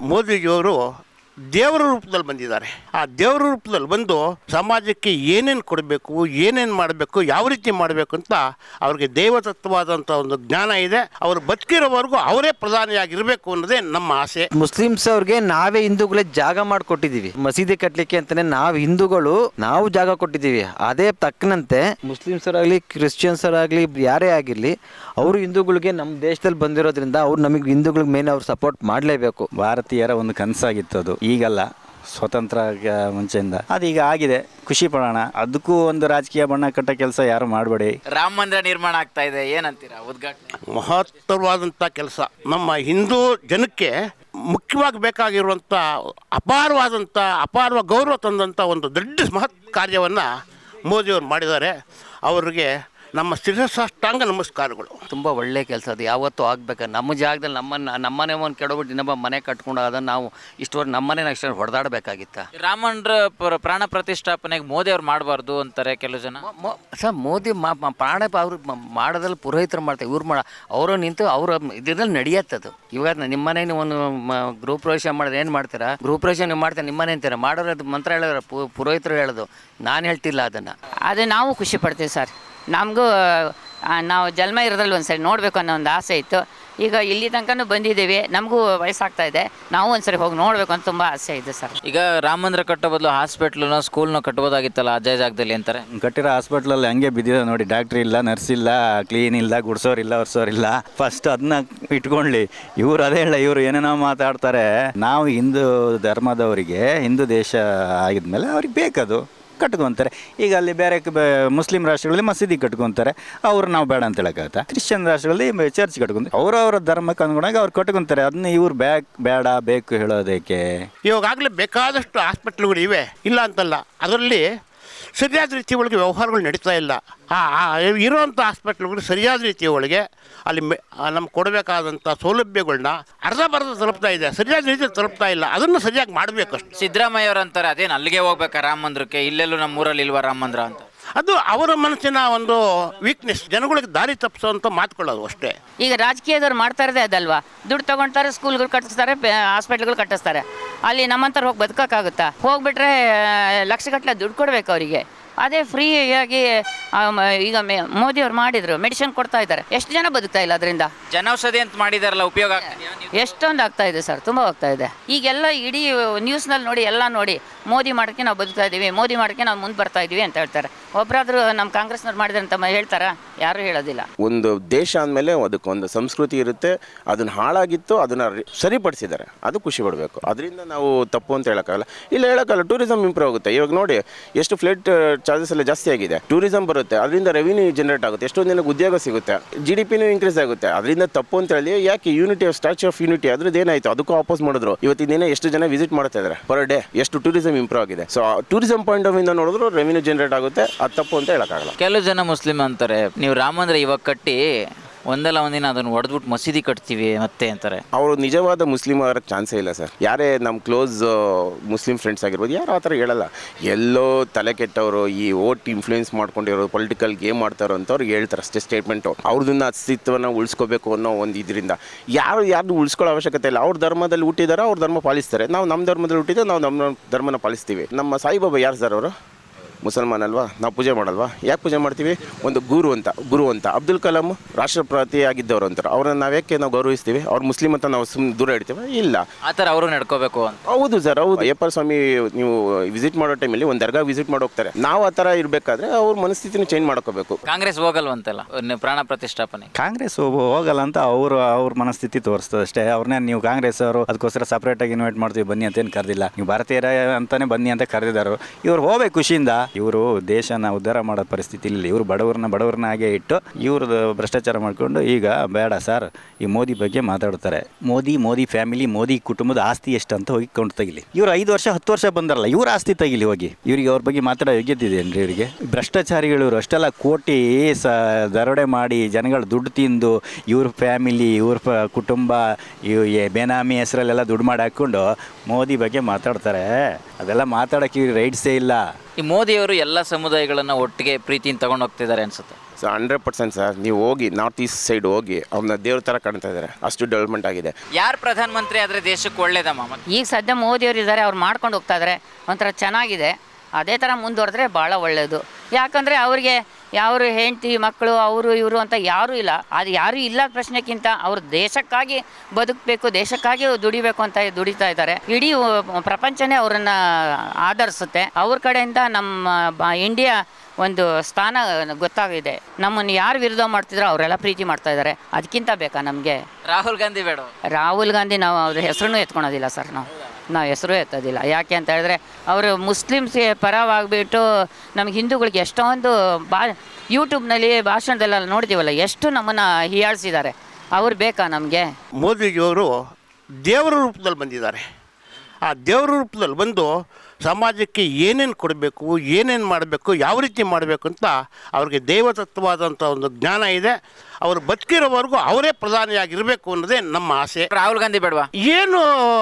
ಮೋದಿಜಿಯವರು ದೇವರ ರೂಪದಲ್ಲಿ ಬಂದಿದ್ದಾರೆ. ಆ ದೇವರ ರೂಪದಲ್ಲಿ ಬಂದು ಸಮಾಜಕ್ಕೆ ಏನೇನು ಕೊಡಬೇಕು ಏನೇನು ಮಾಡಬೇಕು ಯಾವ ರೀತಿ ಮಾಡಬೇಕು ಅಂತ ಅವ್ರಿಗೆ ದೈವತತ್ವವಾದಂಥ ಒಂದು ಜ್ಞಾನ ಇದೆ. ಅವರು ಬದುಕಿರೋವರೆಗೂ ಅವರೇ ಪ್ರಧಾನಿಯಾಗಿರಬೇಕು ಅನ್ನೋದೇ ನಮ್ಮ ಆಸೆ. ಮುಸ್ಲಿಮ್ಸ್ ಅವ್ರಿಗೆ ನಾವೇ ಹಿಂದೂಗಳೇ ಜಾಗ ಮಾಡಿಕೊಟ್ಟಿದ್ದೀವಿ. ಮಸೀದಿ ಕಟ್ಟಲಿಕ್ಕೆ ಅಂತಲೇ ನಾವು ಹಿಂದೂಗಳು ನಾವು ಜಾಗ ಕೊಟ್ಟಿದ್ದೀವಿ. ಅದೇ ತಕ್ಕನಂತೆ ಮುಸ್ಲಿಮ್ಸರಾಗಲಿ ಕ್ರಿಶ್ಚಿಯನ್ಸರಾಗಲಿ ಯಾರೇ ಆಗಿರಲಿ ಅವರು ಹಿಂದೂಗಳಿಗೆ ನಮ್ಮ ದೇಶದಲ್ಲಿ ಬಂದಿರೋದ್ರಿಂದ ಅವ್ರು ನಮಗೆ ಹಿಂದೂಗಳಿಗೆ ಮೇನ್ ಅವ್ರು ಸಪೋರ್ಟ್ ಮಾಡಲೇಬೇಕು. ಭಾರತೀಯರ ಒಂದು ಕನಸಾಗಿತ್ತು ಅದು. ಈಗಲ್ಲ ಸ್ವತಂತ್ರ ಮುಂಚೆಯಿಂದ. ಅದೀಗ ಆಗಿದೆ ಖುಷಿ ಪಡೋಣ. ಅದಕ್ಕೂ ಒಂದು ರಾಜಕೀಯ ಬಣ್ಣ ಕಟ್ಟ ಕೆಲಸ ಯಾರು ಮಾಡಬೇಡಿ. ರಾಮ ಮಂದಿರ ನಿರ್ಮಾಣ ಆಗ್ತಾ ಇದೆ ಏನಂತೀರಾ ಉದ್ಘಾಟನೆ? ಮಹತ್ತರವಾದಂತ ಕೆಲಸ. ನಮ್ಮ ಹಿಂದೂ ಜನಕ್ಕೆ ಮುಖ್ಯವಾಗಿ ಬೇಕಾಗಿರುವಂಥ ಅಪಾರವಾದಂಥ ಅಪಾರ ಗೌರವ ತಂದಂಥ ಒಂದು ದೊಡ್ಡ ಮಹತ್ ಕಾರ್ಯವನ್ನು ಮೋದಿಯವರು ಮಾಡಿದ್ದಾರೆ. ಅವರಿಗೆ ನಮ್ಮ ಶಿರಸಾಷ್ಟಾಂಗ ನಮಸ್ಕಾರಗಳು. ತುಂಬ ಒಳ್ಳೆ ಕೆಲಸ ಅದು. ಯಾವತ್ತೂ ಆಗ್ಬೇಕು? ನಮ್ಮ ಜಾಗದಲ್ಲಿ ನಮ್ಮನ್ನ ನಮ್ಮನೆ ಒಂದು ಕೆಡಬಿಟ್ಟು ಇನ್ನೊಬ್ಬ ಮನೆ ಕಟ್ಕೊಂಡು ಅದನ್ನು ನಾವು ಇಷ್ಟವರೆಗೆ ನಮ್ಮನೆ ಅಷ್ಟೇ ಹೊಡೆದಾಡಬೇಕಾಗಿತ್ತ? ರಾಮ ಮಂದಿರ ಪ್ರ- ಪ್ರಾಣ ಪ್ರತಿಷ್ಠಾಪನೆಗೆ ಮೋದಿ ಅವ್ರು ಮಾಡಬಾರ್ದು ಅಂತಾರೆ ಕೆಲವು ಜನ. ಸರ್ ಮೋದಿ ಮಾ ಮಾ- ಪ್ರಾಣ ಅವ್ರು ಮ- ಪುರೋಹಿತರು ಮಾಡ್ತಾರೆ. ಇವ್ರು ಮಾಡ ಅವರು ನಿಂತು ಅವ್ರ ಇದ್ರಲ್ಲಿ ನಡೆಯತ್ತದು ಇವಾಗ ನಿಮ್ಮನೆ ನೀವು ಒಂದು ಮ- ಗೃಹ ಪ್ರವೇಶ ಮಾಡಿದ್ರೆ ಏನು ಮಾಡ್ತೀರಾ? ಗೃಹ ಪ್ರವೇಶ ನೀವು ಮಾಡ್ತೀರಾ? ನಿಮ್ಮನೆ ಅಂತೀರ? ಮಾಡೋರು ಅದು ಮಂತ್ರ ಹೇಳೋರು ಪು- ಪುರೋಹಿತರು ಹೇಳೋದು. ನಾನು ಹೇಳ್ತಿಲ್ಲ ಅದನ್ನು. ಅದೇ ನಾವು ಖುಷಿ ಪಡ್ತೀವಿ ಸರ್. ನಮಗೂ ನಾವು ಜನ್ಮ ಇರೋದ್ರಲ್ಲಿ ಒಂದ್ಸರಿ ನೋಡಬೇಕು ಅನ್ನೋ ಒಂದು ಆಸೆ ಇತ್ತು. ಈಗ ಇಲ್ಲಿ ತನಕನೂ ಬಂದಿದ್ದೀವಿ ನಮಗೂ ವಯಸ್ಸಾಗ್ತಾ ಇದೆ ನಾವು ಒಂದ್ಸರಿ ಹೋಗಿ ನೋಡಬೇಕು ಅಂತ ತುಂಬ ಆಸೆ ಇದೆ ಸರ್. ಈಗ ರಾಮ ಮಂದಿರ ಕಟ್ಟೋ ಬದಲು ಹಾಸ್ಪಿಟ್ಲನ್ನ ಸ್ಕೂಲ್ನ ಕಟ್ಟಬೋದಾಗಿತ್ತಲ್ಲ ಅಜಯ ಜಾಗದಲ್ಲಿ ಅಂತಾರೆ? ಕಟ್ಟಿರೋ ಹಾಸ್ಪಿಟ್ಲಲ್ಲಿ ಹಂಗೆ ಬಿದ್ದಿದೆ ನೋಡಿ ಡಾಕ್ಟ್ರ್ ಇಲ್ಲ ನರ್ಸ್ ಇಲ್ಲ ಕ್ಲೀನ್ ಇಲ್ಲ ಗುಡ್ಸೋರಿಲ್ಲ ಒರ್ಸೋರಿಲ್ಲ ಫಸ್ಟ್ ಅದನ್ನ ಇಟ್ಕೊಳ್ಳಿ ಇವ್ರು ಅದೇ ಹೇಳ ಇವರು ಏನೇನೋ ಮಾತಾಡ್ತಾರೆ. ನಾವು ಹಿಂದೂ ಧರ್ಮದವರಿಗೆ ಹಿಂದೂ ದೇಶ ಆಗಿದ್ಮೇಲೆ ಅವ್ರಿಗೆ ಬೇಕದು. ಕಟ್ಕೊಂತಾರೆ. ಈಗ ಅಲ್ಲಿ ಬೇರೆ ಮುಸ್ಲಿಂ ರಾಷ್ಟ್ರಗಳಲ್ಲಿ ಮಸೀದಿ ಕಟ್ಕೊಂತಾರೆ. ಅವ್ರು ನಾವು ಬೇಡ ಅಂತ ಹೇಳಕ್ಕಾಗತ್ತಾ? ಕ್ರಿಶ್ಚಿಯನ್ ರಾಷ್ಟ್ರಗಳಲ್ಲಿ ಚರ್ಚ್ ಕಟ್ಕೊಂತಾರೆ. ಅವರವರ ಧರ್ಮಕ್ಕೆ ಅನುಗುಣವಾಗಿ ಅವ್ರು ಕಟ್ಕೊಂತಾರೆ. ಅದನ್ನ ಇವ್ರು ಬ್ಯಾಕ್ ಬೇಡ, ಬೇಕು ಹೇಳೋದಕ್ಕೆ. ಇವಾಗಲೇ ಬೇಕಾದಷ್ಟು ಹಾಸ್ಪಿಟ್ಲ್ಗಳು ಇವೆ. ಇಲ್ಲ ಅಂತಲ್ಲ. ಅದರಲ್ಲಿ ಸರಿಯಾದ ರೀತಿ ಒಳಗೆ ವ್ಯವಹಾರಗಳು ನಡೀತಾ ಇಲ್ಲ. ಆ ಇರೋವಂಥ ಹಾಸ್ಪಿಟ್ಲ್ಗಳು ಸರಿಯಾದ ರೀತಿ ಒಳಗೆ ಅಲ್ಲಿ ಮೆ ನಮ್ಗೆ ಕೊಡಬೇಕಾದಂಥ ಸೌಲಭ್ಯಗಳನ್ನ ಅರ್ಧ ಬರ್ಧ ತಲುಪ್ತಾ ಇದೆ. ಸರಿಯಾದ ರೀತಿ ತಲುಪ್ತಾ ಇಲ್ಲ. ಅದನ್ನು ಸರಿಯಾಗಿ ಮಾಡಬೇಕಷ್ಟು ಸಿದ್ದರಾಮಯ್ಯ ಅವ್ರು ಅಂತಾರೆ ಅದೇನು ಅಲ್ಲಿಗೆ ಹೋಗ್ಬೇಕಾ ರಾಮ ಮಂದಿರಕ್ಕೆ? ಇಲ್ಲೆಲ್ಲೂ ನಮ್ಮ ಊರಲ್ಲಿ ಇಲ್ವಾ ರಾಮ ಮಂದಿರ? ಅಂತ. ಅದು ಅವರ ಮನಸ್ಸಿನ ಒಂದು ವೀಕ್ನೆಸ್ ಜನಗಳಿಗೆ ದಾರಿ ತಪ್ಪಿಸೋಂಥ ಮಾತುಕೊಳ್ಳೋದು ಅಷ್ಟೇ. ಈಗ ರಾಜಕೀಯದವ್ರು ಮಾಡ್ತಾ ಇರೋದೇ ಅದಲ್ವಾ? ದುಡ್ಡು ತಗೊಳ್ತಾರೆ ಸ್ಕೂಲ್ಗಳು ಕಟ್ಟಿಸ್ತಾರೆ ಹಾಸ್ಪಿಟ್ಲ್ಗಳು ಕಟ್ಟಿಸ್ತಾರೆ. ಅಲ್ಲಿ ನಮ್ಮಂತರ ಹೋಗಿ ಬದುಕೋಕ್ಕಾಗುತ್ತಾ? ಹೋಗ್ಬಿಟ್ರೆ ಲಕ್ಷಗಟ್ಟಲೆ ದುಡ್ಡು ಕೊಡ್ಬೇಕು ಅವರಿಗೆ. ಅದೇ ಫ್ರೀಯಾಗಿ ಈಗ ಮೆ- ಮೋದಿ ಅವರು ಮಾಡಿದ್ರು ಮೆಡಿಸಿನ್ ಕೊಡ್ತಾ ಇದ್ದಾರೆ. ಎಷ್ಟು ಜನ ಬದುಕ್ತಾ ಇಲ್ಲ ಅದರಿಂದ? ಜನೌಷಧಿ ಅಂತ ಮಾಡಿದಾರಲ್ಲ ಉಪಯೋಗ? ಎಷ್ಟೊಂದು ಆಗ್ತಾ ಇದೆ ಸರ್ ತುಂಬ ಆಗ್ತಾ ಇದೆ. ಈಗೆಲ್ಲ ಇಡೀ ನ್ಯೂಸ್ನಲ್ಲಿ ನೋಡಿ ಎಲ್ಲ ನೋಡಿ ಮೋದಿ ಮಾಡೋಕ್ಕೆ ನಾವು ಬದುಕ್ತಾ ಇದ್ದೀವಿ ಮೋದಿ ಮಾಡೋಕ್ಕೆ ನಾವು ಮುಂದೆ ಬರ್ತಾ ಇದ್ದೀವಿ ಅಂತ ಹೇಳ್ತಾರೆ. ಒಬ್ಬರಾದ್ರೂ ನಮ್ಮ ಕಾಂಗ್ರೆಸ್ನವ್ರು ಮಾಡಿದ್ರೆ ಅಂತ ಹೇಳ್ತಾರಾ? ಯಾರೂ ಹೇಳೋದಿಲ್ಲ. ಒಂದು ದೇಶ ಅಂದಮೇಲೆ ಅದಕ್ಕೊಂದು ಸಂಸ್ಕೃತಿ ಇರುತ್ತೆ, ಅದನ್ನ ಹಾಳಾಗಿತ್ತು, ಅದನ್ನ ಸರಿಪಡಿಸಿದ್ದಾರೆ. ಅದು ಖುಷಿ ಪಡಬೇಕು. ಅದರಿಂದ ನಾವು ತಪ್ಪು ಅಂತ ಹೇಳೋಕ್ಕಾಗಲ್ಲ. ಇಲ್ಲ ಹೇಳೋಕ್ಕಲ್ಲ ಟೂರಿಸಂ ಇಂಪ್ರೂವ್ ಆಗುತ್ತೆ. ಇವಾಗ ನೋಡಿ, ಎಷ್ಟು ಫ್ಲೈಟ್ ಚಾರ್ಜಸ್ ಎಲ್ಲ ಜಾಸ್ತಿ ಆಗಿದೆ. ಟೂರಿಸಂ ಬರುತ್ತೆ. ಅದರಿಂದ ರೆವಿನ್ಯೂ ಜನರೇಟ್ ಆಗುತ್ತೆ. ಎಷ್ಟೊಂದು ಜನಕ್ಕೆ ಉದ್ಯೋಗ ಸಿಗುತ್ತೆ. ಜಿ ಡಿ ಪಿನೂ ಇನ್ಕ್ರೀಸ್ ಆಗುತ್ತೆ. ಅದರಿಂದ ತಪ್ಪು ಅಂತ ಹೇಳಿ, ಯಾಕೆ unity of statue of unity ಅದ್ರದ್ದು ಏನಾಯ್ತು? ಅದಕ್ಕೂ ಆಪೋಸ್ ಮಾಡಿದ್ರು. ಇವತ್ತಿನ ದಿನ ಎಷ್ಟು ಜನ ವಿಸಿಟ್ ಮಾಡ್ತಾ ಇದ್ದಾರೆ? ಪರ್ ಡೇ ಎಷ್ಟು ಟೂರಿಸಂ ಇಂಪ್ರೂವ್ ಆಗಿದೆ. ಸೊ ಟೂರಿಸಂ ಪಾಯಿಂಟ್ ಆಫ್ ಇಂದ ನೋಡಿದ್ರು ರೆವಿನ್ಯೂ ಜನರೇಟ್ ಆಗುತ್ತೆ. ಅದು ತಪ್ಪು ಅಂತ ಹೇಳೋಕ್ಕಾಗಲ್ಲ. ಕೆಲವು ಜನ ಮುಸ್ಲಿಂ ಅಂತಾರೆ ನೀವು ರಾಮ ಮಂದಿರ ಇವಾಗ ಕಟ್ಟಿ ಒಂದಲ್ಲ ಒಂದಿನ ಅದನ್ನು ಹೊಡೆದ್ಬಿಟ್ಟು ಮಸೀದಿ ಕಟ್ತೀವಿ ಮತ್ತೆ ಅಂತಾರೆ. ಅವರು ನಿಜವಾದ ಮುಸ್ಲಿಮ್ ಆಗಕ್ಕೆ ಚಾನ್ಸೇ ಇಲ್ಲ ಸರ್. ಯಾರೇ ನಮ್ಮ ಕ್ಲೋಸ್ ಮುಸ್ಲಿಂ ಫ್ರೆಂಡ್ಸ್ ಆಗಿರ್ಬೋದು ಯಾರು ಆ ಥರ ಹೇಳಲ್ಲ. ಎಲ್ಲೋ ತಲೆ ಕೆಟ್ಟವರು ಈ ಓಟ್ ಇನ್ಫ್ಲೂಯೆನ್ಸ್ ಮಾಡ್ಕೊಂಡಿರೋ ಪೊಲಿಟಿಕಲ್ ಗೇಮ್ ಮಾಡ್ತಾರೋ ಅಂತವ್ರು ಹೇಳ್ತಾರೆ ಅಷ್ಟೇ ಸ್ಟೇಟ್ಮೆಂಟು ಅವ್ರದನ್ನ ಅಸ್ತಿತ್ವನ ಉಳಿಸ್ಕೋಬೇಕು ಅನ್ನೋ ಒಂದು ಇದರಿಂದ. ಯಾರು ಯಾರನ್ನು ಉಳಿಸ್ಕೊಳ್ಳೋ ಅವಶ್ಯಕತೆ ಇಲ್ಲ. ಅವ್ರ ಧರ್ಮದಲ್ಲಿ ಹುಟ್ಟಿದಾರೋ ಅವ್ರ ಧರ್ಮ ಪಾಲಿಸ್ತಾರೆ. ನಾವು ನಮ್ಮ ಧರ್ಮದಲ್ಲಿ ಹುಟ್ಟಿದ್ರೆ ನಾವು ನಮ್ಮ ಧರ್ಮನ ಪಾಲಿಸ್ತೀವಿ. ನಮ್ಮ ಸಾಯಿಬಾಬಾ ಯಾರು ಸರ್ ಅವರು? ಮುಸಲ್ಮಾನ್ ಅಲ್ವಾ? ನಾವು ಪೂಜೆ ಮಾಡಲ್ವಾ? ಯಾಕೆ ಪೂಜೆ ಮಾಡ್ತೀವಿ? ಒಂದು ಗುರು ಅಂತ ಗುರು ಅಂತ. ಅಬ್ದುಲ್ ಕಲಾಂ ರಾಷ್ಟ್ರಪತಿ ಆಗಿದ್ದವರು ಅಂತಾರೆ. ಅವ್ರನ್ನ ನಾವು ಯಾಕೆ ನಾವು ಗೌರವಿಸ್ತೀವಿ? ಅವ್ರು ಮುಸ್ಲಿಂ ಅಂತ ನಾವು ಸುಮ್ಮನೆ ದೂರ ಇಡ್ತೀವಿ? ಇಲ್ಲ. ಆ ಥರ ಅವರು ನಡ್ಕೋಬೇಕು ಅಂತ. ಹೌದು ಸರ್ ಹೌದು. ಅಯ್ಯಪ್ಪ ಸ್ವಾಮಿ ನೀವು ವಿಸಿಟ್ ಮಾಡೋ ಟೈಮಲ್ಲಿ ಒಂದು ದರ್ಗಾ ವಿಸಿಟ್ ಮಾಡಿ ಹೋಗ್ತಾರೆ ನಾವು ಆ ಥರ ಇರಬೇಕಾದ್ರೆ ಅವ್ರ ಮನಸ್ಥಿತಿನ ಚೇಂಜ್ ಮಾಡ್ಕೋಬೇಕು. ಕಾಂಗ್ರೆಸ್ ಹೋಗಲ್ವಂತಲ್ಲ? ಅಂತಲ್ಲ ಪ್ರಾಣ ಪ್ರತಿಷ್ಠಾಪನೆ. ಕಾಂಗ್ರೆಸ್ ಹೋಗು- ಹೋಗಲ್ಲ ಅಂತ ಅವರು ಅವ್ರ ಮನಸ್ಥಿತಿ ತೋರಿಸ್ತದೆ ಅಷ್ಟೇ. ಅವ್ರನ್ನೇ ನೀವು ಕಾಂಗ್ರೆಸ್ ಅವರು ಅದಕ್ಕೋಸ್ಕರ ಸಪ್ರೇಟಾಗಿ ಇನ್ವೈಟ್ ಮಾಡ್ತೀವಿ ಬನ್ನಿ ಅಂತ ಏನು ಕರೆದಿಲ್ಲ. ನೀವು ಭಾರತೀಯರ ಅಂತಾನೆ ಬನ್ನಿ ಅಂತ ಕರೆದಿದ್ದಾರೆ ಇವ್ರು ಹೋಗ್ಬೇಕು ಖುಷಿಯಿಂದ. ಇವರು ದೇಶನ ಉದ್ಧಾರ ಮಾಡೋ ಪರಿಸ್ಥಿತಿ ಇಲ್ಲ. ಇವರು ಬಡವರನ್ನ ಬಡವರನ್ನ ಹಾಗೆ ಇಟ್ಟು ಇವ್ರದ್ದು ಭ್ರಷ್ಟಾಚಾರ ಮಾಡಿಕೊಂಡು ಈಗ ಬೇಡ ಸರ್, ಈ ಮೋದಿ ಬಗ್ಗೆ ಮಾತಾಡ್ತಾರೆ. ಮೋದಿ ಮೋದಿ ಫ್ಯಾಮಿಲಿ ಮೋದಿ ಕುಟುಂಬದ ಆಸ್ತಿ ಎಷ್ಟು ಅಂತ ಹೋಗಿ ಕೊಂಡು ತೆಗಿಲಿ. ಇವರು ಐದು ವರ್ಷ, ಹತ್ತು ವರ್ಷ ಬಂದಾರಲ್ಲ, ಇವ್ರ ಆಸ್ತಿ ತೆಗಿಲಿ ಹೋಗಿ. ಇವರಿಗೆ ಅವ್ರ ಬಗ್ಗೆ ಮಾತಾಡೋ ಯೋಗ್ಯತೆ ಇದೆಯೇನ್ರಿ ಇವರಿಗೆ? ಭ್ರಷ್ಟಾಚಾರಿಗಳು ಇವರು ಅಷ್ಟೆಲ್ಲ ಕೋಟಿ ಸ ದರೋಡೆ ಮಾಡಿ ಜನಗಳ ದುಡ್ಡು ತಿಂದು ಇವ್ರ ಫ್ಯಾಮಿಲಿ ಇವ್ರ ಕುಟುಂಬ ಇವ್ ಬೇನಾಮಿ ಹೆಸರಲ್ಲೆಲ್ಲ ದುಡ್ಡು ಮಾಡಿ ಹಾಕ್ಕೊಂಡು ಮೋದಿ ಬಗ್ಗೆ ಮಾತಾಡ್ತಾರೆ. ಅದೆಲ್ಲ ಮಾತಾಡೋಕ್ಕೆ ರೈಟ್ಸೇ ಇಲ್ಲ. ಈ ಮೋದಿಯವರು ಎಲ್ಲ ಸಮುದಾಯಗಳನ್ನ ಒಟ್ಟಿಗೆ ಪ್ರೀತಿಯಿಂದ ತಗೊಂಡು ಹೋಗ್ತಿದ್ದಾರೆ ಅನ್ಸುತ್ತೆ. ಸೊ ಹಂಡ್ರೆಡ್ ಪರ್ಸೆಂಟ್ ಸರ್ ನೀವು ಹೋಗಿ ನಾರ್ತ್ ಈಸ್ಟ್ ಸೈಡ್ ಹೋಗಿ ಅವ್ರನ್ನ ದೇವ್ರ ತರ ಕಾಣ್ತಾ ಇದ್ದಾರೆ ಅಷ್ಟು ಡೆವಲಪ್ಮೆಂಟ್ ಆಗಿದೆ. ಯಾರು ಪ್ರಧಾನಮಂತ್ರಿ ಆದ್ರೆ ದೇಶಕ್ಕೆ ಒಳ್ಳೇದಮ್ಮ? ಮತ್ತೆ ಈಗ ಸದ್ಯ ಮೋದಿಯವರು ಇದ್ದಾರೆ ಅವ್ರು ಮಾಡ್ಕೊಂಡು ಹೋಗ್ತಾ ಇದ್ದಾರೆ ಒಂಥರ ಚೆನ್ನಾಗಿದೆ. ಅದೇ ಥರ ಮುಂದುವರೆದ್ರೆ ಭಾಳ ಒಳ್ಳೆಯದು ಯಾಕಂದರೆ ಅವ್ರಿಗೆ ಯಾರು ಹೆಂಡತಿ ಮಕ್ಕಳು ಅವರು ಇವರು ಅಂತ ಯಾರೂ ಇಲ್ಲ. ಅದು ಯಾರೂ ಇಲ್ಲ ಪ್ರಶ್ನೆಕ್ಕಿಂತ ಅವರು ದೇಶಕ್ಕಾಗಿ ಬದುಕಬೇಕು ದೇಶಕ್ಕಾಗಿ ದುಡಿಬೇಕು ಅಂತ ದುಡಿತಾ ಇದ್ದಾರೆ. ಇಡೀ ಪ್ರಪಂಚನೇ ಅವರನ್ನು ಆಧರಿಸುತ್ತೆ. ಅವ್ರ ಕಡೆಯಿಂದ ನಮ್ಮ ಇಂಡಿಯಾ ಒಂದು ಸ್ಥಾನ ಗೊತ್ತಾಗಿದೆ. ನಮ್ಮನ್ನು ಯಾರು ವಿರೋಧ ಮಾಡ್ತಿದ್ರೋ ಅವರೆಲ್ಲ ಪ್ರೀತಿ ಮಾಡ್ತಾ ಇದ್ದಾರೆ. ಅದಕ್ಕಿಂತ ಬೇಕಾ ನಮಗೆ? ರಾಹುಲ್ ಗಾಂಧಿ ಬೇಡ ರಾಹುಲ್ ಗಾಂಧಿ ನಾವು ಅವ್ರ ಹೆಸರನ್ನು ಎತ್ಕೊಳೋದಿಲ್ಲ ಸರ್ ನಾವು. ನಾವು ಹೆಸರು ಎತ್ತೋದಿಲ್ಲ. ಯಾಕೆ ಅಂತ ಹೇಳಿದ್ರೆ ಅವರು ಮುಸ್ಲಿಮ್ಸ್ಗೆ ಪರವಾಗಿಬಿಟ್ಟು ನಮ್ಗೆ ಹಿಂದೂಗಳಿಗೆ ಎಷ್ಟೊಂದು ಬಾ ಯೂಟ್ಯೂಬ್ನಲ್ಲಿ ಭಾಷಣದಲ್ಲೆಲ್ಲ ನೋಡ್ತೀವಲ್ಲ, ಎಷ್ಟು ನಮ್ಮನ್ನು ಹೀಯಾಳಿಸಿದ್ದಾರೆ. ಅವ್ರು ಬೇಕಾ ನಮಗೆ? ಮೋದಿಜಿಯವರು ದೇವರ ರೂಪದಲ್ಲಿ ಬಂದಿದ್ದಾರೆ. ಆ ದೇವರ ರೂಪದಲ್ಲಿ ಬಂದು ಸಮಾಜಕ್ಕೆ ಏನೇನು ಕೊಡಬೇಕು ಏನೇನು ಮಾಡಬೇಕು ಯಾವ ರೀತಿ ಮಾಡಬೇಕು ಅಂತ ಅವ್ರಿಗೆ ದೈವತತ್ವವಾದಂಥ ಒಂದು ಜ್ಞಾನ ಇದೆ. ಅವರು ಬದುಕಿರೋವರೆಗೂ ಅವರೇ ಪ್ರಧಾನಿಯಾಗಿರಬೇಕು ಅನ್ನೋದೇ ನಮ್ಮ ಆಸೆ. ರಾಹುಲ್ ಗಾಂಧಿ ಬೇಡವಾ? ಏನು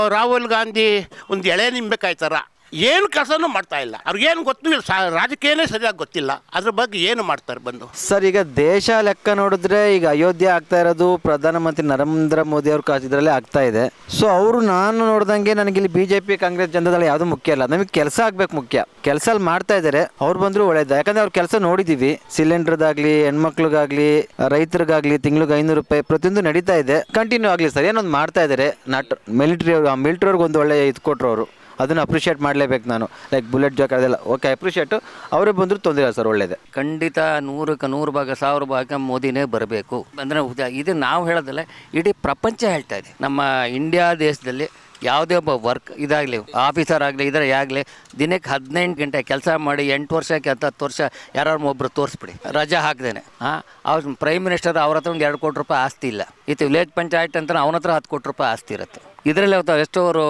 ರಾಹುಲ್ ಗಾಂಧಿ ಒಂದು ಎಳೆ ನಿಂಬೆಕಾಯಿ ಥರ ಏನು ಕೆಲಸನೂ ಮಾಡ್ತಾ ಇಲ್ಲ. ಅವ್ರಿಗೇನು ಗೊತ್ತು ಇಲ್ಲ. ಸಾ ರಾಜಕೀಯನೇ ಸರಿಯಾಗಿ ಗೊತ್ತಿಲ್ಲ. ಅದ್ರ ಬಗ್ಗೆ ಏನು ಮಾಡ್ತಾರೆ ಬಂದು? ಸರ್, ಈಗ ದೇಶ ಲೆಕ್ಕ ನೋಡಿದ್ರೆ ಈಗ ಅಯೋಧ್ಯೆ ಆಗ್ತಾ ಇರೋದು, ಪ್ರಧಾನಮಂತ್ರಿ ನರೇಂದ್ರ ಮೋದಿ ಅವ್ರ ಕಾಸಿದ್ರಲ್ಲೇ ಆಗ್ತಾ ಇದೆ. ಸೊ ಅವರು ನಾನು ನೋಡ್ದಂಗೆ ನನಗೆ ಇಲ್ಲಿ B J P Congress Janata Dal ಯಾವುದು ಮುಖ್ಯ ಅಲ್ಲ ನಮಗೆ ಕೆಲಸ ಆಗ್ಬೇಕು ಮುಖ್ಯ. ಕೆಲಸ ಅಲ್ಲಿ ಮಾಡ್ತಾ ಇದ್ದಾರೆ ಅವ್ರು ಬಂದ್ರು ಒಳ್ಳೇದು. ಯಾಕಂದ್ರೆ ಅವ್ರ ಕೆಲಸ ನೋಡಿದೀವಿ. ಸಿಲಿಂಡರ್ದಾಗ್ಲಿ, ಹೆಣ್ಮಕ್ಳಿಗಾಗ್ಲಿ, ರೈತರಿಗಾಗ್ಲಿ ತಿಂಗ್ಳಿಗೆ ಐನೂರು ರೂಪಾಯಿ ಪ್ರತಿಯೊಂದು ನಡೀತಾ ಇದೆ. ಕಂಟಿನ್ಯೂ ಆಗಲಿ ಸರ್. ಏನೊಂದು ಮಾಡ್ತಾ ಇದ್ದಾರೆ ನಾಟ್ ಮಿಲಿಟ್ರಿ ಅವ್ರು ಮಿಲಿಟ್ರಿ ಅವ್ರಿಗೆ ಒಂದು ಒಳ್ಳೆ ಇದು ಕೊಟ್ಟರು ಅವರು. ಅದನ್ನು ಅಪ್ರಿಷಿಯೇಟ್ ಮಾಡಲೇಬೇಕು ನಾನು. ಲೈಕ್ ಬುಲೆಟ್ ಜಾಕ್ ಅದೆಲ್ಲ. ಓಕೆ ಅಪ್ರಿಷಿಯೇಟು ಅವರೇ ಬಂದರೂ ತೊಂದರೆ ಸರ್ ಒಳ್ಳೇದೇ. ಖಂಡಿತ ನೂರಕ್ಕೆ ನೂರು ಭಾಗ, ಸಾವಿರ ಭಾಗ ಮೋದಿನೇ ಬರಬೇಕು. ಅಂದರೆ ಇದು ನಾವು ಹೇಳೋದಲ್ಲ, ಇಡೀ ಪ್ರಪಂಚ ಹೇಳ್ತಾ ಇದೆ. ನಮ್ಮ ಇಂಡಿಯಾ ದೇಶದಲ್ಲಿ ಯಾವುದೇ ಒಬ್ಬ ವರ್ಕ್ ಇದಾಗಲಿ ಆಫೀಸರ್ ಆಗಲಿ, ಇದರ ಆಗಲಿ, ದಿನಕ್ಕೆ ಹದಿನೆಂಟು ಗಂಟೆ ಕೆಲಸ ಮಾಡಿ ಎಂಟು ವರ್ಷಕ್ಕೆ ಹತ್ತು ಹತ್ತು ವರ್ಷ ಯಾರು ಒಬ್ಬರು ತೋರಿಸ್ಬಿಡಿ. ರಜಾ ಹಾಕ್ದೇನೆ. ಹಾಂ, ಅವ್ರ ಪ್ರೈಮ್ ಮಿನಿಸ್ಟರ್ ಅವ್ರ ಹತ್ರ ಒಂದು ಎರಡು ಕೋಟಿ ರೂಪಾಯಿ ಆಸ್ತಿ ಇಲ್ಲ. ಇತ್ತು ವಿಲೇಜ್ ಪಂಚಾಯತ್ ಅಂತ ಅವನ ಹತ್ರ ಹತ್ತು ಕೋಟಿ ರೂಪಾಯಿ ಆಸ್ತಿ ಇರುತ್ತೆ. ಇದರಲ್ಲೇ ಗೊತ್ತಾ ಎಷ್ಟು ಅವರು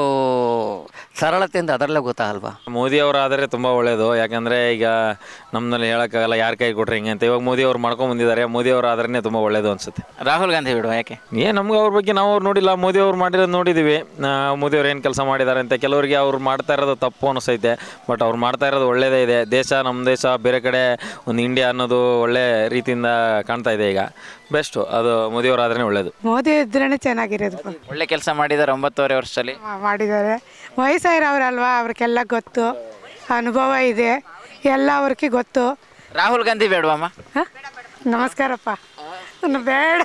ಸರಳತೆಯಿಂದ ಅದರಲ್ಲೇ ಗೊತ್ತಾಗಲ್ವಾ? ಮೋದಿ ಆದರೆ ತುಂಬ ಒಳ್ಳೆಯದು ಯಾಕಂದರೆ ಈಗ ನಮ್ಮಲ್ಲಿ ಹೇಳೋಕ್ಕಾಗಲ್ಲ ಯಾರ ಕೈ ಕೊಟ್ರಿ ಹಿಂಗೆ ಅಂತ. ಇವಾಗ ಮೋದಿ ಅವ್ರು ಮಾಡ್ಕೊಂಡು ಬಂದಿದ್ದಾರೆ. ಮೋದಿ ಅವರು ಆದ್ರೇ ತುಂಬ ಒಳ್ಳೆಯದು ಅನ್ಸುತ್ತೆ. ರಾಹುಲ್ ಗಾಂಧಿ ಬಿಡುವ ಯಾಕೆ? ಏನು ನಮ್ಗೆ ಅವ್ರ ಬಗ್ಗೆ ನಾವು ಅವ್ರು ನೋಡಿಲ್ಲ. ಮೋದಿ ಅವ್ರು ಮಾಡಿರೋದು ನೋಡಿದ್ದೀವಿ ಮೋದಿ ಅವ್ರು ಏನು ಕೆಲಸ ಮಾಡಿದ್ದಾರೆ ಅಂತ. ಕೆಲವರಿಗೆ ಅವ್ರು ಮಾಡ್ತಾ ಇರೋದು ತಪ್ಪು ಅನಿಸೈತೆ. ಬಟ್ ಅವ್ರು ಮಾಡ್ತಾ ಇರೋದು ಒಳ್ಳೆಯದೇ ಇದೆ. ದೇಶ ನಮ್ಮ ದೇಶ ಬೇರೆ ಕಡೆ ಒಂದು ಇಂಡಿಯಾ ಅನ್ನೋದು ಒಳ್ಳೆ ರೀತಿಯಿಂದ ಕಾಣ್ತಾ ಇದೆ ಈಗ. ಬೆಸ್ಟು. ಅದು ಮೋದಿ ಅವರು ಆದ್ರೆ ಒಳ್ಳೇದು. ಮೋದಿ ಇದ್ರೇನೆ ಚೆನ್ನಾಗಿರೋದು. ಒಳ್ಳೆ ಕೆಲಸ ಮಾಡಿದ್ದಾರೆ ಒಂಬತ್ತುವರೆ ವರ್ಷದಲ್ಲಿ. ಮಾ- ಮಾಡಿದ್ದಾರೆ. ವಯಸ್ಸಾಗಿರೋರಲ್ವಾ ಅವ್ರಿಗೆಲ್ಲ ಗೊತ್ತು. ಅನುಭವ ಇದೆ. ಎಲ್ಲ ಅವ್ರಿಗೆ ಗೊತ್ತು. ರಾಹುಲ್ ಗಾಂಧಿ ಬೇಡವಮ್ಮ ಹ? ನಮಸ್ಕಾರಪ್ಪ. ಬೇಡ.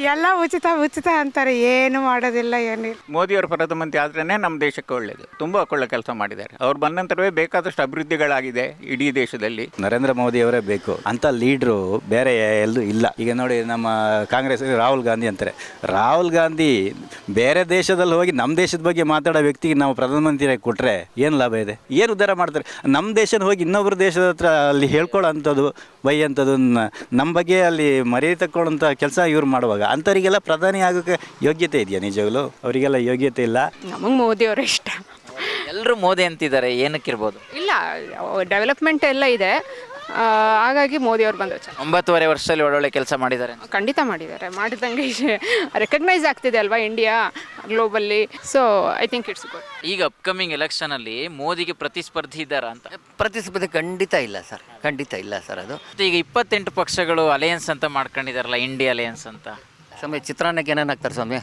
ಎಲ್ಲ ಉಚಿತ ಉಚಿತ ಅಂತಾರೆ ಏನು ಮಾಡೋದಿಲ್ಲ ಏನಿಲ್ಲ. ಮೋದಿಯವರು ಪ್ರಧಾನಮಂತ್ರಿ ಆದ್ರೇ ನಮ್ಮ ದೇಶಕ್ಕೆ ಒಳ್ಳೇದು. ತುಂಬ ಒಳ್ಳೆ ಕೆಲಸ ಮಾಡಿದ್ದಾರೆ. ಅವ್ರು ಬಂದ ನಂತರವೇ ಬೇಕಾದಷ್ಟು ಅಭಿವೃದ್ಧಿಗಳಾಗಿದೆ ಇಡೀ ದೇಶದಲ್ಲಿ. ನರೇಂದ್ರ ಮೋದಿ ಅವರೇ ಬೇಕು. ಅಂತ ಲೀಡ್ರು ಬೇರೆ ಎಲ್ಲೂ ಇಲ್ಲ. ಈಗ ನೋಡಿ ನಮ್ಮ ಕಾಂಗ್ರೆಸ್ ರಾಹುಲ್ ಗಾಂಧಿ ಅಂತಾರೆ. ರಾಹುಲ್ ಗಾಂಧಿ ಬೇರೆ ದೇಶದಲ್ಲಿ ಹೋಗಿ ನಮ್ಮ ದೇಶದ ಬಗ್ಗೆ ಮಾತಾಡೋ ವ್ಯಕ್ತಿಗೆ ನಾವು ಪ್ರಧಾನಮಂತ್ರಿ ಕೊಟ್ಟರೆ ಏನು ಲಾಭ ಇದೆ? ಏನು ಉದ್ಧಾರ ಮಾಡ್ತಾರೆ? ನಮ್ಮ ದೇಶದ ಹೋಗಿ ಇನ್ನೊಬ್ಬರ ದೇಶದ ಹತ್ರ ಅಲ್ಲಿ ಹೇಳ್ಕೊಳ್ಳೋ ಅಂಥದ್ದು ಬೈಯಂಥದ್ದು ನಮ್ಮ ಬಗ್ಗೆ ಅಲ್ಲಿ ಮರ್ಯಾದೆ ತಕ್ಕೊಳ್ಳೋಂಥ ಕೆಲಸ ಇವ್ರು ಮಾಡುವಾಗ ಅಂಥವರಿಗೆಲ್ಲ ಪ್ರಧಾನಿ ಆಗೋಕ್ಕೆ ಯೋಗ್ಯತೆ ಇದೆಯಾ ನಿಜವಾಗ್ಲೂ? ಅವರಿಗೆಲ್ಲ ಯೋಗ್ಯತೆ ಇಲ್ಲ? ನಮಗೆ ಮೋದಿ ಅವರೇ ಇಷ್ಟ. ಎಲ್ಲರೂ ಮೋದಿ ಅಂತಿದ್ದಾರೆ ಏನಕ್ಕಿರ್ಬೋದು? ಇಲ್ಲ ಡೆವಲಪ್ಮೆಂಟ್ ಎಲ್ಲ ಇದೆ. ಆ, ಹಾಗಾಗಿ ಮೋದಿ ಅವರು ಚೆನ್ನಾಗಿ. ಒಂಬತ್ತುವರೆ ವರ್ಷದಲ್ಲಿ ಒಳ್ಳೊಳ್ಳೆ ಕೆಲಸ ಮಾಡಿದ್ದಾರೆ ಅಂತ. ಖಂಡಿತ ಮಾಡಿದ್ದಾರೆ. ಮಾಡಿದಂಗೆ ರೆಕಗ್ನೈಸ್ ಆಗ್ತಿದೆ ಅಲ್ವಾ India globally so I think it's good ಈಗ ಅಪ್ಕಮಿಂಗ್ ಎಲೆಕ್ಷನ್ ಅಲ್ಲಿ ಮೋದಿಗೆ ಪ್ರತಿಸ್ಪರ್ಧಿ ಇದ್ದಾರ ಅಂತ? ಪ್ರತಿಸ್ಪರ್ಧಿ ಖಂಡಿತ ಇಲ್ಲ ಸರ್. ಖಂಡಿತ ಇಲ್ಲ ಸರ್ ಅದು. ಮತ್ತೆ ಈಗ ಇಪ್ಪತ್ತೆಂಟು ಪಕ್ಷಗಳು ಅಲಯನ್ಸ್ ಅಂತ ಮಾಡ್ಕೊಂಡಿದಾರಲ್ಲ ಇಂಡಿಯಾ ಅಲಯನ್ಸ್ ಅಂತ. ಸ್ವಾಮಿ ಚಿತ್ರಾನ್ನಕ್ಕೆ ಏನೇನು ಹಾಕ್ತಾರೆ ಸ್ವಾಮಿ?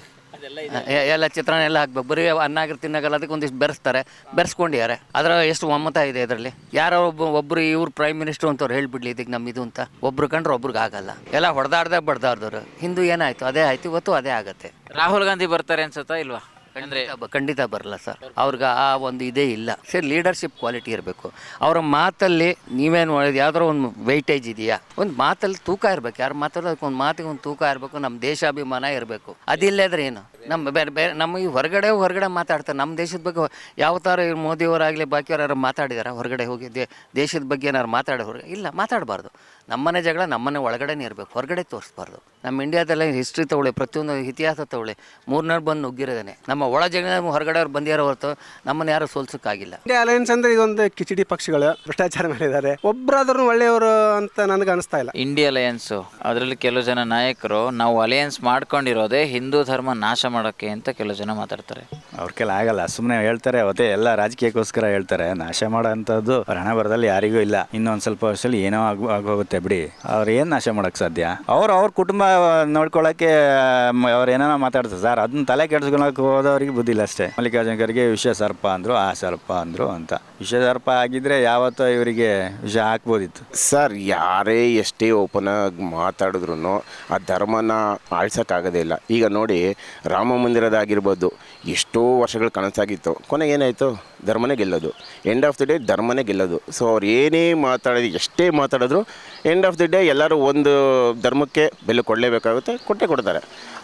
ಎಲ್ಲ ಚಿತ್ರಾನ್ನ ಎಲ್ಲ ಹಾಕ್ಬೇಕು. ಬರೀ ಅನ್ನ ಆಗಿರ್ ತಿನ್ನಾಗಲ್ಲ ಅದಕ್ಕೆ ಒಂದಿಷ್ಟು ಬೆರೆಸ್ತಾರೆ. ಬೆರೆಸ್ಕೊಂಡಿದ್ದಾರೆ. ಅದರ ಎಷ್ಟು ಒಮ್ಮತ ಇದೆ ಇದರಲ್ಲಿ? ಯಾರೋ ಒಬ್ಬ ಒಬ್ಬರು ಇವ್ರು ಪ್ರೈಮ್ ಮಿನಿಸ್ಟರ್ ಅಂತವ್ರು ಹೇಳ್ಬಿಡ್ಲಿ ಇದಕ್ಕೆ ನಮ್ಮ ಇದು ಅಂತ. ಒಬ್ರು ಕಂಡ್ರೆ ಒಬ್ರಿಗೆ ಆಗಲ್ಲ. ಎಲ್ಲ ಹೊಡೆದಾಡ್ದೆ ಬಡ್ದಾಡ್ದವ್ರು. ಹಿಂದೂ ಏನಾಯ್ತು? ಅದೇ ಆಯ್ತು. ಇವತ್ತು ಅದೇ ಆಗತ್ತೆ. ರಾಹುಲ್ ಗಾಂಧಿ ಬರ್ತಾರೆ ಅನ್ಸುತ್ತಾ ಇಲ್ವಾ? ಅಂದ್ರೆ ಖಂಡಿತ ಬರಲ್ಲ ಸರ್. ಅವ್ರಿಗೆ ಆ ಒಂದು ಇದೇ ಇಲ್ಲ. ಸರ್ ಲೀಡರ್ಶಿಪ್ ಕ್ವಾಲಿಟಿ ಇರಬೇಕು. ಅವರ ಮಾತಲ್ಲಿ ನೀವೇನು ಮಾಡೋದು ಯಾವ್ದಾರ ಒಂದು ವೈಟೇಜ್ ಇದೆಯಾ? ಒಂದು ಮಾತಲ್ಲಿ ತೂಕ ಇರಬೇಕು. ಯಾರು ಮಾತಾಡೋದಕ್ಕೆ ಒಂದು ಮಾತಿಗೆ ಒಂದು ತೂಕ ಇರಬೇಕು. ನಮ್ಮ ದೇಶಾಭಿಮಾನ ಇರಬೇಕು. ಅದಿಲ್ಲದ್ರೆ ಏನು? ನಮ್ಮ ಬೇರೆ ಬೇರೆ ನಮ್ಮ ಈ ಹೊರಗಡೆ ಹೊರಗಡೆ ಮಾತಾಡ್ತಾರೆ. ನಮ್ಮ ದೇಶದ ಬಗ್ಗೆ ಯಾವ ಥರ ಇವ್ರು ಮೋದಿಯವರಾಗಲಿ ಬಾಕಿಯವ್ರು ಯಾರು ಮಾತಾಡಿದಾರ? ಹೊರಗಡೆ ಹೋಗಿ ದೇಶದ ಬಗ್ಗೆ ಏನಾರು ಮಾತಾಡೋ ಹೊರಗೆ ಇಲ್ಲ ಮಾತಾಡಬಾರ್ದು. ನಮ್ಮನೆ ಜಗಳ ನಮ್ಮನೆ ಒಳಗಡೆನೇ ಇರಬೇಕು. ಹೊರಗಡೆ ತೋರಿಸ್ಬಾರ್ದು. ನಮ್ಮ ಇಂಡಿಯಾದಲ್ಲೇ ಹಿಸ್ಟ್ರಿ ತಗೊಳ್ಳಿ ಪ್ರತಿಯೊಂದು ಇತಿಹಾಸ ತಗೊಳ್ಳಿ. ಮೂರನೇ ಬಂದು ನುಗ್ಗಿರೋದೇನೆ. ನಮ್ಮ ಒಳ ಜಗಳ ಹೊರಗಡೆ ಅವ್ರು ಬಂದಿರೋ ಹೊರತು ನಮ್ಮನ್ನ ಯಾರು ಸೋಲ್ಸೋಕ್ಕಾಗಿಲ್ಲ. ಇಂಡಿಯಾ ಅಲಯನ್ಸ್ ಅಂದ್ರೆ ಇದೊಂದು ಕಿಚಡಿ ಪಕ್ಷಗಳು ಭ್ರಷ್ಟಾಚಾರ ಮಾಡಿದ್ದಾರೆ. ಒಬ್ಬರಾದ್ರೂ ಒಳ್ಳೆಯವರು ಅಂತ ನನಗೆ ಅನಿಸ್ತಾ ಇಲ್ಲ. ಇಂಡಿಯಾ ಅಲಯನ್ಸ್ ಅದರಲ್ಲಿ ಕೆಲವು ಜನ ನಾಯಕರು ನಾವು ಅಲಯನ್ಸ್ ಮಾಡ್ಕೊಂಡಿರೋದೇ ಹಿಂದೂ ಧರ್ಮ ನಾಶ ಮಾಡೋಕ್ಕೆ ಅಂತ ಕೆಲವು ಜನ ಮಾತಾಡ್ತಾರೆ. ಅವ್ರ ಕೆಲ ಆಗಲ್ಲ ಸುಮ್ಮನೆ ಹೇಳ್ತಾರೆ ಅದೇ ಎಲ್ಲ ರಾಜಕೀಯಕ್ಕೋಸ್ಕರ ಹೇಳ್ತಾರೆ. ನಾಶ ಮಾಡೋ ಅಂಥದ್ದು ಹಣ ಬರದಲ್ಲಿ ಯಾರಿಗೂ ಇಲ್ಲ. ಇನ್ನೊಂದು ಸ್ವಲ್ಪ ವರ್ಷದಲ್ಲಿ ಏನೋ ಆಗ ಬಿಡಿ. ಅವ್ರು ಏನು ನಾಶ ಮಾಡೋಕ್ಕೆ ಸಾಧ್ಯ? ಅವ್ರು ಅವ್ರ ಕುಟುಂಬ ನೋಡ್ಕೊಳ್ಳೋಕ್ಕೆ ಅವ್ರು ಏನಾರ ಮಾತಾಡ್ತಾರೆ. ಸರ್, ಅದನ್ನ ತಲೆ ಕೆಡ್ಸ್ಕೊಳಕ್ಕೆ ಹೋದವ್ರಿಗೆ ಬುದ್ಧಿ ಇಲ್ಲ ಅಷ್ಟೇ. ಮಲ್ಲಿಕಾರ್ಜುನ ಖರ್ಗೆ ವಿಷ ಸರ್ಪ ಅಂದರು, ಆ ಸರ್ಪ ಅಂದರು ಅಂತ. ವಿಷ ಸರ್ಪ ಆಗಿದ್ರೆ ಯಾವತ್ತೋ ಇವರಿಗೆ ವಿಷ ಹಾಕ್ಬೋದಿತ್ತು. ಸರ್, ಯಾರೇ ಎಷ್ಟೇ ಓಪನ್ ಆಗಿ ಮಾತಾಡಿದ್ರು ಆ ಧರ್ಮನ ಆಳ್ಸೋಕ್ಕಾಗೋದೇ ಇಲ್ಲ. ಈಗ ನೋಡಿ, ರಾಮ ಮಂದಿರದಾಗಿರ್ಬೋದು, ಎಷ್ಟೋ ವರ್ಷಗಳು ಕನಸಾಗಿತ್ತು. ಕೊನೆಗೆ ಏನಾಯಿತು? ಧರ್ಮನೇ ಗೆಲ್ಲೋದು. ಎಂಡ್ ಆಫ್ ದಿ ಡೇ ಧರ್ಮನೇ ಗೆಲ್ಲೋದು. ಸೊ ಅವ್ರು ಏನೇ ಮಾತಾಡೋದು ಎಷ್ಟೇ ಮಾತಾಡಿದ್ರು ಎಂಡ್ ಆಫ್ ದಿ ಡೇ ಎಲ್ಲರೂ ಒಂದು ಧರ್ಮಕ್ಕೆ ಬೆಲೆ ಕೊಡಲೇಬೇಕಾಗುತ್ತೆ, ಕೊಟ್ಟೆ ಕೊಡ್ತಾರೆ.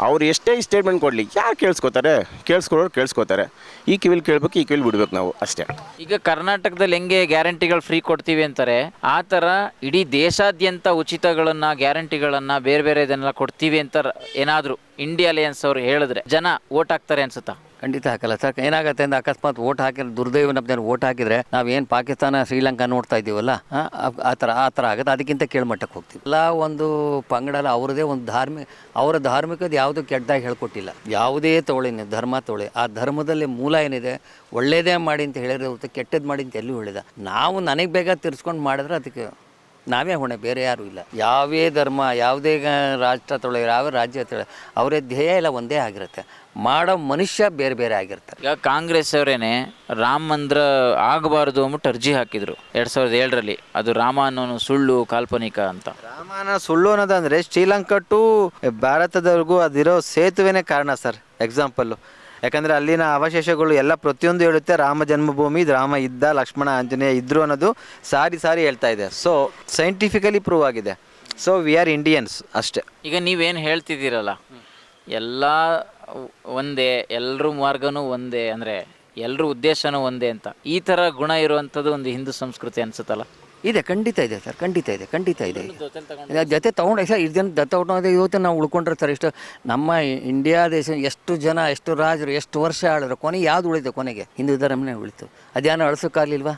ಅವ್ರು ಎಷ್ಟೇ ಸ್ಟೇಟ್ಮೆಂಟ್ ಕೊಡಲಿ, ಯಾರು ಕೇಳಿಸ್ಕೋತಾರೆ? ಕೇಳಿಸ್ಕೊಳ್ಳೋರು ಕೇಳಿಸ್ಕೋತಾರೆ. ಈ ಕಿವಿಲ್ ಕೇಳ್ಬೇಕು, ಈ ಕಿವಿಲ್ ಬಿಡ್ಬೇಕು ನಾವು ಅಷ್ಟೇ. ಈಗ ಕರ್ನಾಟಕದಲ್ಲಿ ಹೆಂಗೆ ಗ್ಯಾರಂಟಿಗಳು ಫ್ರೀ ಕೊಡ್ತೀವಿ ಅಂತಾರೆ, ಆ ಥರ ಇಡೀ ದೇಶಾದ್ಯಂತ ಉಚಿತಗಳನ್ನು, ಗ್ಯಾರಂಟಿಗಳನ್ನು ಬೇರೆ ಬೇರೆ ಇದನ್ನೆಲ್ಲ ಕೊಡ್ತೀವಿ ಅಂತ ಏನಾದರೂ ಇಂಡಿಯಾ ಅಲಿಯನ್ಸ್ ಅವರು ಹೇಳಿದ್ರೆ ಜನ ಓಟ್ ಹಾಕ್ತಾರೆ ಅನ್ಸುತ್ತಾ? ಖಂಡಿತ ಹಾಕಲ್ಲ. ಸರ್ ಏನಾಗುತ್ತೆ ಅಂದ್ರೆ ಅಕಸ್ಮಾತ್ ಓಟ್ ಹಾಕಿದ್ರೆ ದುರ್ದೈವ ನಮ್ದೇನು ಓಟ್ ಹಾಕಿದ್ರೆ ನಾವೇನು ಪಾಕಿಸ್ತಾನ ಶ್ರೀಲಂಕಾ ನೋಡ್ತಾ ಇದ್ದೀವಲ್ಲ ಆ, ಥರ ಆ ಥರ ಆಗುತ್ತೆ. ಅದಕ್ಕಿಂತ ಕೇಳ್ಮಟ್ಟಕ್ಕೆ ಹೋಗ್ತೀವಿ. ಎಲ್ಲ ಒಂದು ಪಂಗಡಲ್ಲ ಅವ್ರದೇ ಒಂದು ಧಾರ್ಮಿಕ ಅವರ ಧಾರ್ಮಿಕದ ಯಾವುದು ಕೆಟ್ಟದಾಗಿ ಹೇಳ್ಕೊಟ್ಟಿಲ್ಲ. ಯಾವುದೇ ತೋಳಿನ ಧರ್ಮ ತೋಳಿ ಆ ಧರ್ಮದಲ್ಲಿ ಮೂಲ ಏನಿದೆ ಒಳ್ಳೇದೇ ಮಾಡಿ ಅಂತ ಹೇಳಿದ್ರೆ ಕೆಟ್ಟದ್ದು ಮಾಡಿ ಅಂತ ಎಲ್ಲೂ ಹೇಳಿದ? ನಾವು ನನಗೆ ಬೇಗ ತಿರ್ಸ್ಕೊಂಡು ಮಾಡಿದ್ರೆ ಅದಕ್ಕೆ ನಾವೇ ಹೊಣೆ ಬೇರೆ ಯಾರೂ ಇಲ್ಲ. ಯಾವೇ ಧರ್ಮ ಯಾವುದೇ ಗ- ರಾಷ್ಟ್ರ ತೊಳೆ ಯಾವ ರಾಜ್ಯ ತೊಳೆ ಅವರೇ ಧ್ಯೇಯ ಎಲ್ಲ ಒಂದೇ ಆಗಿರುತ್ತೆ. ಮಾಡೋ ಮನುಷ್ಯ ಬೇರೆ ಬೇರೆ ಆಗಿರ್ತಾರೆ. ಈಗ ಕಾಂಗ್ರೆಸ್ ಅವರೇನೆ ರಾಮ ಮಂದಿರ ಆಗಬಾರ್ದು ಅಂದ್ಬಿಟ್ಟು ಅರ್ಜಿ ಹಾಕಿದ್ರು ಎರಡ್ ಸಾವಿರದ ಏಳರಲ್ಲಿ. ಅದು ರಾಮ ಅನ್ನೋನು ಸುಳ್ಳು ಕಾಲ್ಪನಿಕ ಅಂತ. ರಾಮನ ಸುಳ್ಳು ಅನ್ನೋದಂದ್ರೆ ಶ್ರೀಲಂಕಾ ಟು ಭಾರತದವರೆಗೂ ಅದಿರೋ ಸೇತುವೆನೇ ಕಾರಣ ಸರ್ ಎಕ್ಸಾಂಪಲ್ಲು ಯಾಕಂದ್ರೆ ಅಲ್ಲಿನ ಅವಶೇಷಗಳು ಎಲ್ಲ ಪ್ರತಿಯೊಂದು ಹೇಳುತ್ತೆ. ರಾಮ ಜನ್ಮಭೂಮಿ, ರಾಮ ಇದ್ದ, ಲಕ್ಷ್ಮಣ, ಆಂಜನೇಯ ಇದ್ರು ಅನ್ನೋದು ಸಾರಿ ಸಾರಿ ಹೇಳ್ತಾ ಇದೆ. ಸೊ ಸೈಂಟಿಫಿಕಲಿ ಪ್ರೂವ್ ಆಗಿದೆ. ಸೊ ವಿ ಆರ್ ಇಂಡಿಯನ್ಸ್ ಅಷ್ಟೇ. ಈಗ ನೀವೇನು ಹೇಳ್ತಿದ್ದೀರಲ್ಲ, ಎಲ್ಲ ಒಂದೇ ಎಲ್ಲರ ಮಾರ್ಗನೂ ಒಂದೇ, ಅಂದರೆ ಎಲ್ಲರ ಉದ್ದೇಶನೂ ಒಂದೇ ಅಂತ. ಈ ಥರ ಗುಣ ಇರುವಂಥದ್ದು ಒಂದು ಹಿಂದೂ ಸಂಸ್ಕೃತಿ ಅನ್ಸುತ್ತಲ್ಲ? ಇದೆ ಖಂಡಿತ ಇದೆ ಸರ್ ಖಂಡಿತ ಇದೆ ಖಂಡಿತ ಇದೆ. ಜೊತೆ ತೊಗೊಂಡು ಸರ್ ಇದನ್ನು ದತ್ತ ತೊಗೊಂಡು ಇವತ್ತು ನಾವು ಉಳ್ಕೊಂಡ್ರೆ ಸರ್ ಇಷ್ಟು ನಮ್ಮ ಇಂಡಿಯಾ ದೇಶ ಎಷ್ಟು ಜನ ಎಷ್ಟು ರಾಜರು ಎಷ್ಟು ವರ್ಷ ಆಳಿದ್ರು ಕೊನೆ ಯಾವ್ದು ಉಳಿತು ಕೊನೆಗೆ? ಹಿಂದೂ ಧರ್ಮನೇ ಉಳಿತು. ಅದ್ಯಾನ ಅಳಿಸೋಕ್ಕಾಗಲಿಲ್ವಾ?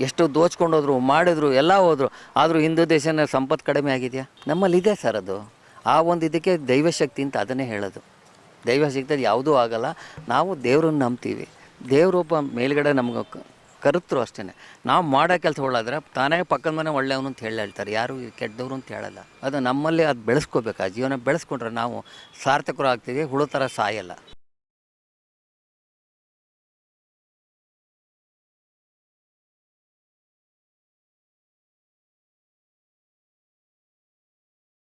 ಎಷ್ಟು ದೋಚ್ಕೊಂಡೋದ್ರು ಮಾಡಿದ್ರು ಎಲ್ಲ ಹೋದರು ಆದರೂ ಹಿಂದೂ ದೇಶನ ಸಂಪತ್ತು ಕಡಿಮೆ ಆಗಿದೆಯಾ? ನಮ್ಮಲ್ಲಿ ಇದೆ ಸರ್ ಅದು. ಆ ಒಂದು ಇದಕ್ಕೆ ದೈವಶಕ್ತಿ ಅಂತ ಅದನ್ನೇ ಹೇಳೋದು. ದೈವಶಕ್ತಿ ಅದು ಯಾವುದೂ ಆಗಲ್ಲ. ನಾವು ದೇವ್ರನ್ನ ನಂಬ್ತೀವಿ. ದೇವರೊಬ್ಬ ಮೇಲ್ಗಡೆ ನಮ್ಗೆ ಕ- ಕರುತ್ತರು ಅಷ್ಟೇ ನಾವು ಮಾಡೋ ಕೆಲಸ ಒಳ್ಳಾದ್ರೆ ತಾನೇ ಪಕ್ಕದ ಮನೆ ಒಳ್ಳೆಯವನು ಅಂತ ಹೇಳಿ ಹೇಳ್ತಾರೆ. ಯಾರು ಕೆಟ್ಟದವರು ಅಂತ ಹೇಳಲ್ಲ. ಅದು ನಮ್ಮಲ್ಲಿ ಅದು ಬೆಳೆಸ್ಕೋಬೇಕು. ಆ ಜೀವನ ಬೆಳೆಸ್ಕೊಂಡ್ರೆ ನಾವು ಸಾರ್ಥಕರು ಆಗ್ತೀವಿ, ಹುಳು ಥರ ಸಾಯಲ್ಲ.